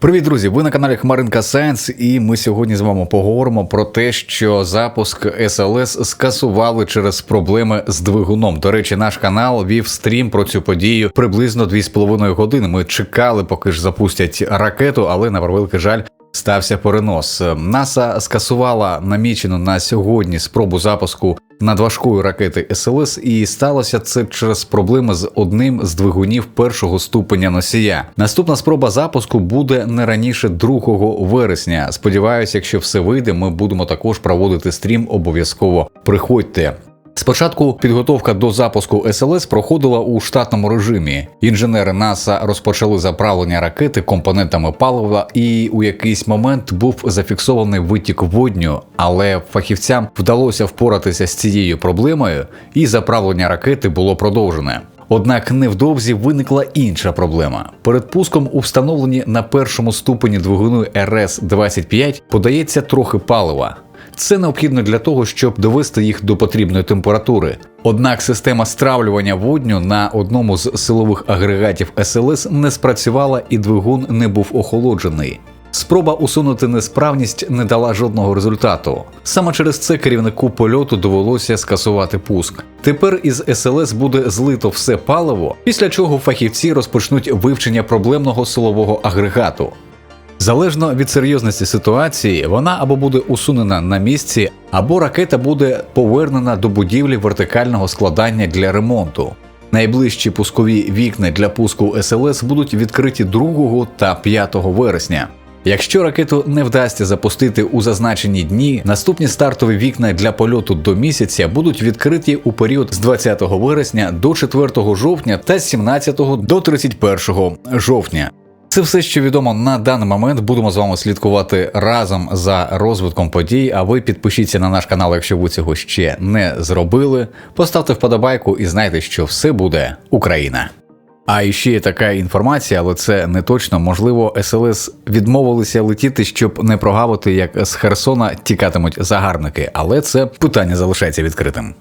Привіт, друзі! Ви на каналі Хмаринка Сайенс, і ми сьогодні з вами поговоримо про те, що запуск СЛС скасували через проблеми з двигуном. До речі, наш канал вів стрім про цю подію приблизно 2,5 години. Ми чекали, поки ж запустять ракету, але на превеликий жаль. Стався перенос. НАСА скасувала намічену на сьогодні спробу запуску надважкої ракети СЛС, і сталося це через проблеми з одним з двигунів першого ступеня носія. Наступна спроба запуску буде не раніше 2 вересня. Сподіваюся, якщо все вийде, ми будемо також проводити стрім. Обов'язково приходьте. Спочатку підготовка до запуску СЛС проходила у штатному режимі. Інженери НАСА розпочали заправлення ракети компонентами палива, і у якийсь момент був зафіксований витік водню, але фахівцям вдалося впоратися з цією проблемою, і заправлення ракети було продовжене. Однак невдовзі виникла інша проблема. Перед пуском у встановленні на першому ступені двигуну РС-25 подається трохи палива. Це необхідно для того, щоб довести їх до потрібної температури. Однак система стравлювання водню на одному з силових агрегатів СЛС не спрацювала і двигун не був охолоджений. Спроба усунути несправність не дала жодного результату. Саме через це керівнику польоту довелося скасувати пуск. Тепер із СЛС буде злито все паливо, після чого фахівці розпочнуть вивчення проблемного силового агрегату. Залежно від серйозності ситуації, вона або буде усунена на місці, або ракета буде повернена до будівлі вертикального складання для ремонту. Найближчі пускові вікна для пуску СЛС будуть відкриті 2 та 5 вересня. Якщо ракету не вдасться запустити у зазначені дні, наступні стартові вікна для польоту до місяця будуть відкриті у період з 20 вересня до 4 жовтня та з 17 до 31 жовтня. Це все, що відомо на даний момент. Будемо з вами слідкувати разом за розвитком подій. А ви підпишіться на наш канал, якщо ви цього ще не зробили. Поставте вподобайку і знайте, що все буде Україна. А іще є така інформація, але це не точно. Можливо, СЛС відмовилися летіти, щоб не прогавити, як з Херсона тікатимуть загарбники. Але це питання залишається відкритим.